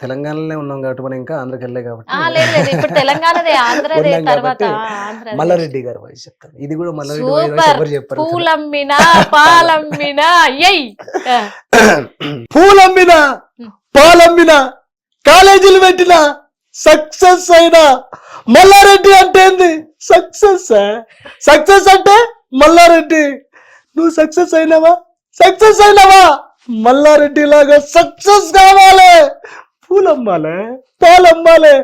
తెలంగాణలోనే ఉన్నాం కాబట్టి మనం ఇంకా ఆంధ్రకి వెళ్ళే కాబట్టి. ఇప్పుడు తెలంగాణదే ఆంధ్రదే తర్వాత. మల్లారెడ్డి గారి వాయిస్ చెప్తాను. ఇది కూడా మల్లారెడ్డి. ఎవరు చెప్పారు పూలమ్మినా పాలమ్మినా ఎయ్ ఆ, పూలమ్మిన. పాలమ్మిన కాలేజీలు పెట్టిన సక్సెస్ అయినా మల్లారెడ్డి అంటే ఏంది? సక్సెస్ సక్సెస్ అంటే మల్లారెడ్డి. నువ్వు సక్సెస్ అయినావా? సక్సెస్ అయినావా? మల్లారెడ్డి లాగా సక్సెస్ కావాలి. పూలమ్మాలే? పాలమ్మాలే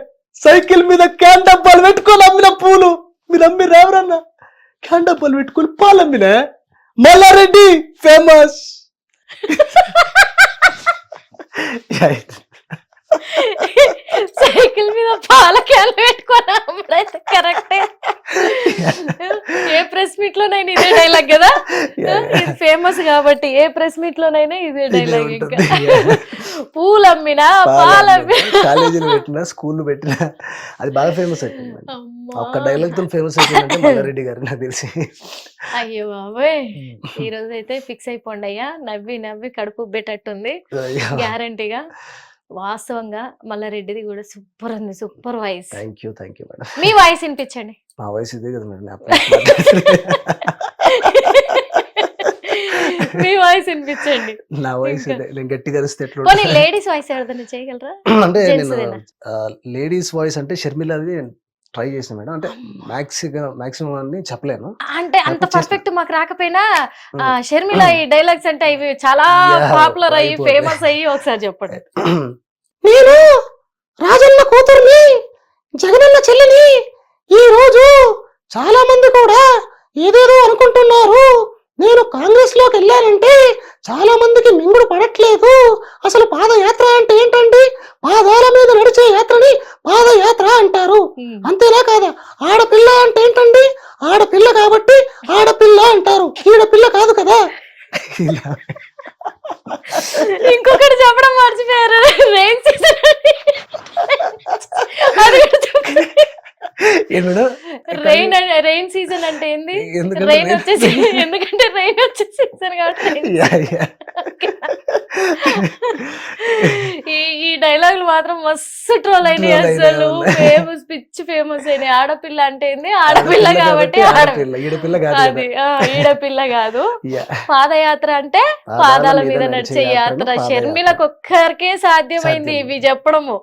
సైకిల్ మీద క్యాన్ డబ్బాలు పెట్టుకొని అమ్మిన పూలు. మీరు అమ్మి రావరన్నా క్యాన్ డబ్బాలు పెట్టుకొని పాలు అమ్మిన? మల్లారెడ్డి ఫేమస్ సైకిల్ మీద పాల క్యాన్ పెట్టుకొని అమ్ముడైతే కరెక్టే. ఏ ప్రెస్ మీట్ లోనైనా ఇదే డైలాగ్ కదా? ఫేమస్ కాబట్టి ఏ ప్రెస్ మీట్ లోనైనా ఇదే డైలాగ్ ఇంకా. కాలేజీలు పెట్టిన స్కూల్ పెట్టిన అది బాగా ఫేమస్ అయిపోయింది. ఒక్క డైలాగ్తో ఫేమస్ అయిపోయిందంటే మల్లారెడ్డి గారు నాకు తెలిసి. అయ్యో బాబోయ్. ఈ రోజు అయితే ఫిక్స్ అయిపోండి అయ్యా. నవ్వి నవ్వి కడుపు ఉబ్బేటట్టుంది. గ్యారంటీగా వాస్తవంగా మల్లారెడ్డిది కూడా సూపర్ ఉంది super voice thank you thank you madam me voice వినిపించండి. మా వయసు ఇదే కదా మేడం మీ వాయిస్ వినిపించండి. నా వయసు నేను గట్టిగా అరిస్తే ఎట్లా? లేడీస్ వాయిస్ ఎవరిదైనా చేయగలరా? అంటే నేను? లేడీస్ వాయిస్ అంటే షర్మిలది ట్రై చేసిన మేడం. అంటే మ్యాక్సిమం మాక్సిమం అని చెప్పలేను. అంటే అంత పర్ఫెక్ట్ మాకు రాకపోయినా షర్మిల ఈ డైలాగ్స్ అంటే ఇవి చాలా పాపులర్ అయ్యి. ఫేమస్ అయ్యి ఒకసారి చెప్పండి. నేను రాజన్న కూతుర్ని జగనన్న చెల్లిని ఈ రోజు చాలా మంది కూడా ఏదేదో అనుకుంటున్నారు. నేను కాంగ్రెస్లోకి వెళ్ళానంటే చాలా మందికి మింగుడు పడట్లేదు. అసలు పాదయాత్ర అంటే ఏంటండి? పాదాల మీద నడిచే యాత్రని పాదయాత్ర అంటారు. అంతేనా కాదా? ఆడపిల్ల అంటే ఏంటండి? ఆడపిల్ల కాబట్టి ఆడపిల్ల అంటారు. ఈడపిల్ల కాదు కదా? ఇంకొకటి చెప్పడం మర్చిపోయారు అది కూడా చెప్పండి. ఏంటి మేడం రెయిన్ సీజన్ అంటే ఏంది? రెయిన్ rain- వచ్చే సీ- ఎందుకంటే రెయిన్ వచ్చే సీజన్ కాబట్టి. ఈ ఈ డైలాగులు మాత్రం మస్తు ట్రోల్ అయినాయి అసలు. ఫేమస్ పిచ్చి ఫేమస్ అయినాయి. ఆడపిల్ల అంటే ఏంది? ఆడపిల్ల కాబట్టి అది ఆ, ఈడపిల్ల కాదు. పాదయాత్ర అంటే పాదాల మీద నడిచే యాత్ర. షర్మిలకు ఒక్కరికే సాధ్యమైంది సాధ్యం. ఇవి చెప్పడము.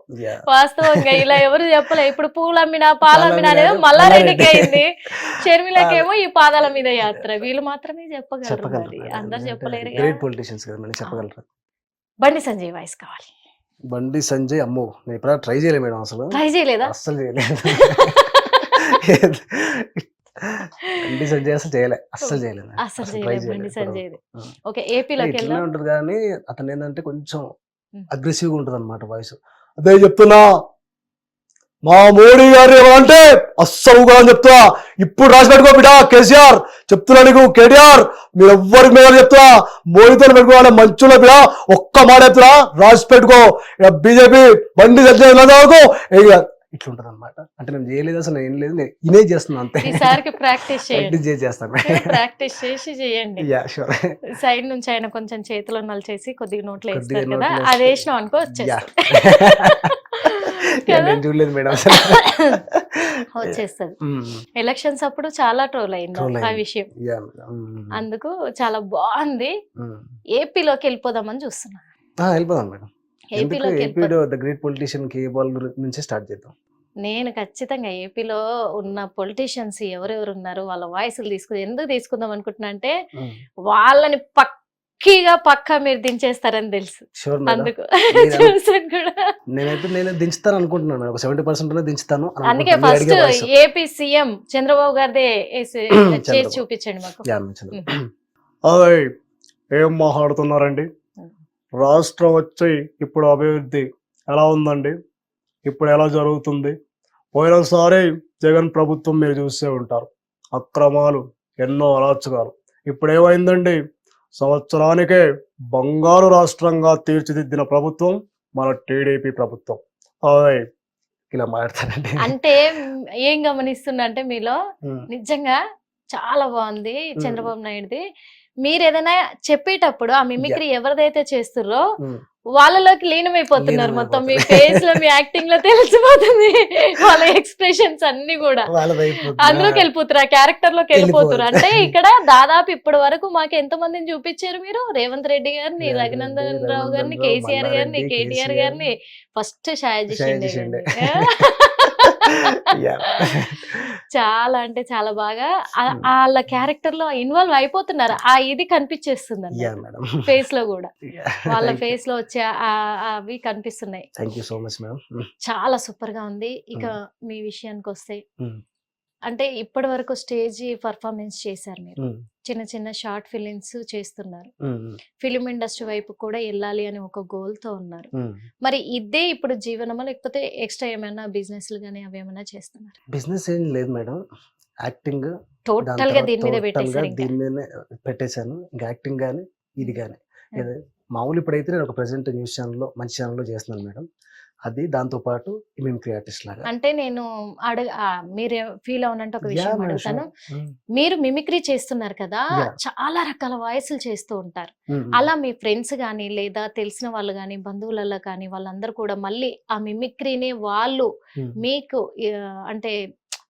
వాస్తవంగా ఇలా ఎవరు చెప్పలే. ఇప్పుడు పూలమ్మినా పాలమ్మినా అనేది మల్లారెడ్డికి మల్లారెడ్డి. అయింది. షర్మిలకేమో ఈ పాదాల మీద యాత్ర. వీళ్ళు మాత్రమే చెప్పగలరు. అందరు చెప్పలేరు గ్రేట్ పొలిటీషియన్స్ కదా మేడం చెప్పగలరు. బండి సంజయ్ వాయిస్ కావాలి. బండి సంజయ్ అమ్మో నేను ఇప్పుడు ట్రై చేయలేదు మేడం అసలు. ట్రై చేయలేదా? అస్సలు చేయలేదు. బండి సంజయ్ అసలు చేయలే అస్సలు చేయలేదు అసలు అసలు చేయలేదు బండి సంజయ్. ఓకే ఏపీలోకి వెళ్దాం? ఉంటది కానీ అతను ఏంటంటే కొంచెం ఉమ్. అగ్రెసివ్గా ఉంటది అనమాట వాయిస్ అదే చెప్తున్నా. మా మోడీ గారు ఏమంటే అస్సలు అని చెప్తున్నా. ఇప్పుడు రాసి పెట్టుకో బిడా కేసీఆర్. చెప్తున్నా నీకు కేటీఆర్. మీరు ఎవ్వరికి మీద చెప్తున్నా. మోడీతో పెట్టుకోవాలి మంచులో బిడా ఒక్క మాట చెప్తున్నా. రాసి పెట్టుకో. బీజేపీ బండి వరకు ఇట్లుంటది అనమాట అంటే నేను చేయలేదు అసలు ఏం లేదు. నేను ఇనే చేస్తున్నా అంతే. ఈసారికి ప్రాక్టీస్ చేయండి. చేస్తాను. ప్రాక్టీస్ చేసి చేయండి. యా షూర్ సైడ్ నుంచి ఆయన కొంచెం చేతిలో నలిచేసి కొద్దిగా నోట్లో వేస్తారు కదా అది వేసినాం అనుకో కదా? నేను చూడలేదు మేడం వచ్చేస్తుంది. ఎలక్షన్స్ అప్పుడు చాలా ట్రోల్ అయింది ఆ. విషయం. అందుకు చాలా బాగుంది. ఏపీలోకి వెళ్ళిపోదామని చూస్తున్నా. వెళ్ళిపోదాం మేడం. ఎందుకు? ఏపీలోకి ఏపీలో వెళ్ళిపోదాం the great politician K Paul నుంచి స్టార్ట్ చేద్దాం. నేను ఖచ్చితంగా ఏపీలో ఉన్న పొలిటీషియన్స్ ఎవరెవరు ఉన్నారు వాళ్ళ వాయిస్లు తీసుకుందాం ఎందుకు తీసుకుందాం అనుకుంటున్నా అంటే వాళ్ళని పక్కీగా పక్కా మీరు దించేస్తారని తెలుసు. అందుకు చూసాను కూడా. నేనైతే నేను దించుతాను అనుకుంటున్నాను. ఒక సెవెంటీ పర్సెంట్ దించుతాను అందుకే. ఫస్ట్. ఏపీ సీఎం చంద్రబాబు గారిదే. చేసి చూపించండి మాకు. ఏం మాట్లాడుతున్నారండి? రాష్ట్రం వచ్చి ఇప్పుడు అభివృద్ధి ఎలా ఉందండి? ఇప్పుడు ఎలా జరుగుతుంది? పోయినసారి జగన్ ప్రభుత్వం మీరు చూసే ఉంటారు. అక్రమాలు ఎన్నో అరాచకాలు. ఇప్పుడు ఏమైందండి సంవత్సరానికే బంగారు రాష్ట్రంగా తీర్చిదిద్దిన ప్రభుత్వం మన టీడీపీ ప్రభుత్వం. ఇలా మాట్లాడతారండి అంటే ఏం గమనిస్తున్నా అంటే మీలో నిజంగా చాలా బాగుంది చంద్రబాబు నాయుడుది. మీరు ఏదైనా చెప్పేటప్పుడు ఆ మిమిక్రీ ఎవరిదైతే చేస్తుర్రో. వాళ్ళలోకి లీనమైపోతున్నారు మొత్తం. మీ. ఫేస్లో మీ యాక్టింగ్లో తెలిసిపోతుంది. వాళ్ళ ఎక్స్ప్రెషన్స్ అన్ని కూడా. అందులోకి వెళ్ళిపోతారు ఆ క్యారెక్టర్లోకి వెళ్ళిపోతారు అంటే. ఇక్కడ దాదాపు ఇప్పటి వరకు మాకు ఎంత మందిని చూపించారు మీరు? రేవంత్ రెడ్డి గారిని రఘునందన్ రావు గారిని కేసీఆర్ గారిని కేటీఆర్ గారిని ఫస్ట్ షాయజీ చాలా అంటే చాలా బాగా. Hmm. వాళ్ళ క్యారెక్టర్లో ఇన్వాల్వ్ అయిపోతున్నారు. ఆ ఇది కనిపించేస్తుంది. ఫేస్లో కూడా. వాళ్ళ. ఫేస్లో వచ్చే అవి కనిపిస్తున్నాయి. Thank you so much madam చాలా సూపర్గా ఉంది. ఇక మీ విషయానికి వస్తే Hmm. అంటే ఇప్పటి వరకు స్టేజ్ పర్ఫార్మెన్స్ చేశారు మీరు. చిన్న చిన్న షార్ట్ ఫిలిమ్స్ చేస్తున్నారు. ఫిలిం ఇండస్ట్రీ వైపు కూడా వెళ్ళాలి అని ఒక గోల్తో ఉన్నారు మరి ఇదే ఇప్పుడు జీవనమా లేకపోతే ఎక్స్ట్రా ఏమైనా బిజినెస్ కానీ అవి ఏమైనా చేస్తున్నారు? బిజినెస్ ఏం లేదు మేడం. యాక్టింగ్ టోటల్గా దీని మీద పెట్టేశారు ఇంకా? దీని మీదనే పెట్టేశాను. యాక్టింగ్ కానీ ఇది కానీ మామూలు ఇప్పుడైతే నేను ఒక ప్రెసెంట్ న్యూస్ ఛానల్లో మంచి ఛానల్లో చేస్తున్నాను మేడం. అది దాంతో పాటు మిమిక్రీ ఆర్టిస్ట్ లాగా అంటే నేను అడగ మీరు ఫీల్ అవునంటే ఒక విషయం అడుగుతాను. మీరు మిమిక్రీ చేస్తున్నారు కదా. చాలా రకాల వాయిస్లు చేస్తూ ఉంటారు. అలా మీ ఫ్రెండ్స్ కానీ లేదా తెలిసిన వాళ్ళు కానీ బంధువులలో కానీ వాళ్ళందరూ కూడా మళ్ళీ ఆ మిమిక్రీని వాళ్ళు. మీకు అంటే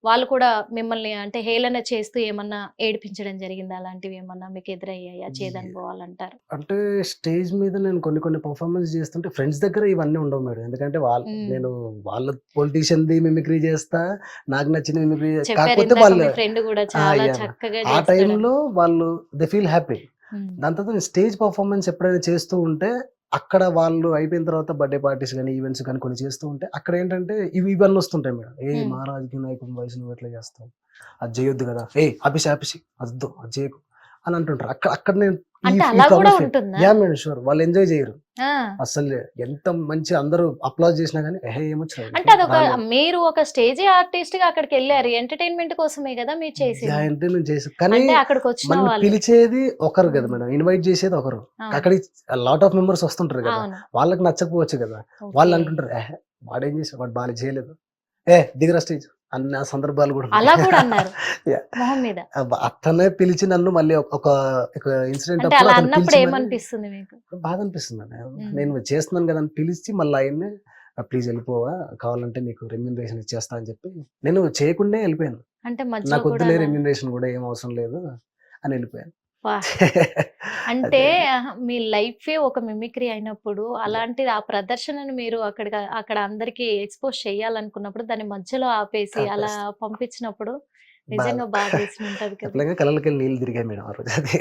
వాళ్ళు కూడా మిమ్మల్ని అంటే హేళన చేస్తూ ఏమన్నా ఏడిపించడం జరిగిందా? అలాంటివి ఏమన్నా మీకు ఎదురయ్యాయా? చేదనుభవాలు అంటారు అంటే స్టేజ్ మీద నేను కొన్ని కొన్ని పర్ఫార్మెన్స్ చేస్తుంటే ఫ్రెండ్స్ దగ్గర ఇవన్నీ ఉండవు మేడం. ఎందుకంటే వాళ్ళ. నేను వాళ్ళ పొలిటీషియన్ ది మిమిక్రీ చేస్తా నాకు నచ్చిన మిమిక్రీ కాకపోతే వాళ్ళు ఫ్రెండ్ కూడా చాలా. చక్కగా ఆ. టైంలో వాళ్ళు దే ఫీల్ హ్యాపీ దాని తర్వాత నేను స్టేజ్ పర్ఫార్మెన్స్ ఎప్పుడైనా చేస్తూ ఉంటే అక్కడ వాళ్ళు అయిపోయిన తర్వాత బర్త్డే పార్టీస్ కానీ ఈవెంట్స్ కానీ కొన్ని చేస్తూ ఉంటే అక్కడ ఏంటంటే ఇవి ఇవన్నీ వస్తుంటాయి మేడం. ఏ. మా రాజకీయ నాయకుని వయసు నువ్వు ఎట్లా చేస్తావు? అది చేయొద్దు కదా. ఏ ఆపిసి ఆపిసి. అద్దు అది చేయకు. అని అంటుంటారు. అక్కడ అక్కడ నేను యా మేడం షూర్ వాళ్ళు ఎంజాయ్ చేయరు. అసలు ఎంత మంచి అందరూ అప్లాజ్ చేసినా కానీ ఏ ఏమొచ్చు అంటే అదొక మీరు ఒక స్టేజ్ ఆర్టిస్ట్గా అక్కడికి వెళ్ళారు. ఎంటర్టైన్మెంట్ కోసమే కదా మీరు ఎంటర్టైన్మెంట్ చేసి కానీ అక్కడికి వచ్చిన పిలిచేది ఒకరు కదా మేడం. ఇన్వైట్ చేసేది ఒకరు. అక్కడికి లాట్ ఆఫ్ మెంబర్స్ వస్తుంటారు కదా. వాళ్ళకి నచ్చకపోవచ్చు కదా. వాళ్ళు అంటుంటారు ఏ వాడేం చేసాడు వాడు బాగా చేయలేదు. ఏ దిగరా స్టేజ్. అన్న సందర్భాలు కూడా. అలా కూడా అన్నారు. మొహం మీద అతనే పిలిచి నన్ను మళ్ళీ ఒక- ఒక ఇన్సిడెంట్ అన్నప్పుడు ఏమనిపిస్తుంది మీకు బాధ అనిపిస్తుంది అన్న. నేను చేస్తున్నాను కదా అని పిలిచి మళ్ళీ ఆయన్ని ప్లీజ్ వెళ్ళిపోవా కావాలంటే నీకు రెమ్యూనరేషన్ ఇచ్చేస్తా అని చెప్పి నేను చేయకుండా వెళ్ళిపోయాను అంటే నాకు వద్దులే రెమ్యూనరేషన్ కూడా ఏం అవసరం లేదు అని వెళ్ళిపోయాను. అంటే మీ లైఫ్ ఒక మిమిక్రీ అయినప్పుడు అలాంటిది ఆ ప్రదర్శనను మీరు అక్కడ అక్కడ అందరికి ఎక్స్పోజ్ చేయాలనుకున్నప్పుడు దాని మధ్యలో ఆపేసి అలా పంపించినప్పుడు నిజంగా వేసి ఉంటది కదా! కళ్ళకి నీళ్ళు తిరిగాయి మేడం ఆ రోజు అది.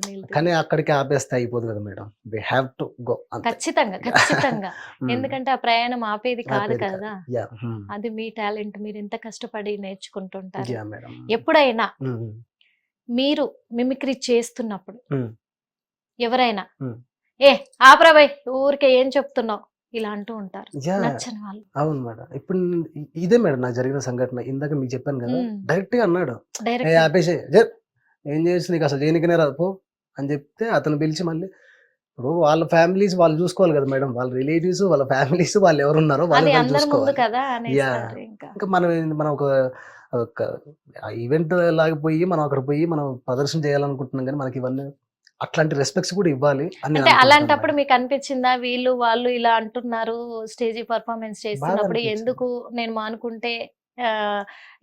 నీళ్ళు కానీ అక్కడికి ఆపేస్తే అయిపోదు కదా madam. We have to go ఖచ్చితంగా ఖచ్చితంగా. ఎందుకంటే ఆ ప్రయాణం ఆపేది కాదు కాదు. అది మీ టాలెంట్. మీరు ఎంత కష్టపడి నేర్చుకుంటుంటారు. ఎప్పుడైనా మీరు మిమిక్రీ చేస్తున్నప్పుడు. ఎవరైనా. ఏ ఆపరాబాయ్ ఊరికే ఏం చెప్తున్నావు? ఇలా అంటూ ఉంటారు. యా. నచ్చని వాళ్ళు. అవును మేడం. ఇప్పుడు ఇదే మేడం నాకు జరిగిన సంఘటన. ఇందాక మీకు చెప్పాను కదా. డైరెక్ట్గా అన్నాడు. ఏ ఆపేసే చేసి నీకు అసలు చేయనికనే రాదు పో అని చెప్తే అతను పిలిచి మళ్ళీ ఇప్పుడు వాళ్ళ ఫ్యామిలీస్ వాళ్ళు చూసుకోవాలి కదా మేడం. వాళ్ళ రిలేటివ్స్ వాళ్ళ ఫ్యామిలీస్ వాళ్ళు ఎవరు ఉన్నారో వాళ్ళు చూసుకోవాలి. ఇంకా. మనం మనం ఒక ఒక ఈవెంట్ లాగా పోయి మనం అక్కడ పోయి మనం ప్రదర్శన చేయాలనుకుంటున్నాం కానీ మనకి ఇవన్నీ అట్లాంటి రెస్పెక్ట్స్ కూడా ఇవ్వాలి అంటే అలాంటప్పుడు. మీకు అనిపించిందా వీళ్ళు వాళ్ళు ఇలా అంటున్నారు స్టేజ్ పర్ఫార్మెన్స్ చేస్తున్నప్పుడు. ఎందుకు నేను మానుకుంటే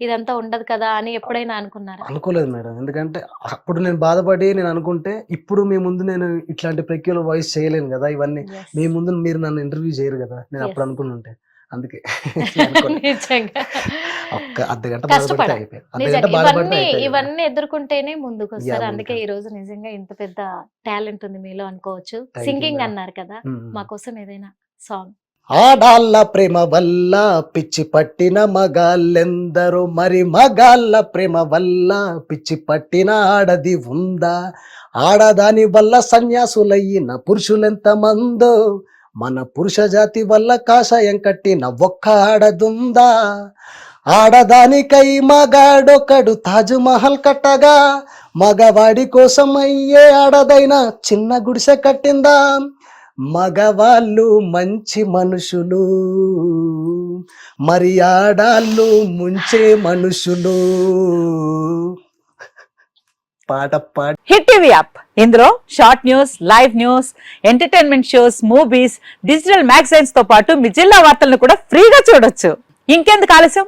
ఇదంతా ఉండదు కదా అని ఎప్పుడైనా అనుకున్నారా అనుకోలేదు మేడం ఎందుకంటే అప్పుడు నేను బాధపడి నేను అనుకుంటే ఇప్పుడు మీ ముందు నేను ఇట్లాంటి ప్రక్రియలో వాయిస్ చేయలేను కదా ఇవన్నీ. మీ ముందు మీరు నన్ను ఇంటర్వ్యూ చేయరు కదా నేను అప్పుడు. అనుకుని ఉంటే అందుకే ఒక్క అర్ధ గంట ఇవన్నీ ఎదుర్కొంటేనే ముందుకు వస్తారు అందుకే. ఈ రోజు నిజంగా ఇంత పెద్ద టాలెంట్ ఉంది మీలో అనుకోవచ్చు. సింగింగ్. అన్నారు కదా. మా కోసం ఏదైనా సాంగ్. ఆడాళ్ళ ప్రేమ వల్ల పిచ్చి పట్టిన మగాళ్ళెందరో మరి మగాళ్ళ ప్రేమ వల్ల పిచ్చి పట్టిన ఆడది ఉందా? ఆడదాని వల్ల సన్యాసులయ్యిన పురుషులెంత మందో మన పురుష జాతి వల్ల కాషాయం కట్టిన ఒక్క ఆడదుందా? ఆడదానికై మగాడొకడు తాజ్ మహల్ కట్టగా మగవాడి కోసం అయ్యే ఆడదైన చిన్న గుడిసె కట్టిందా? మగవాళ్ళు మంచి మనుషులు మరి ఆడాళ్ళు ముంచే మనుషులు. పాట పాట హిట్ టీవీ యాప్. ఇందులో short news live news entertainment shows movies digital మ్యాగజైన్స్తో పాటు మీ జిల్లా వార్తలను కూడా ఫ్రీగా చూడొచ్చు. ఇంకెందుకు ఆలస్యం?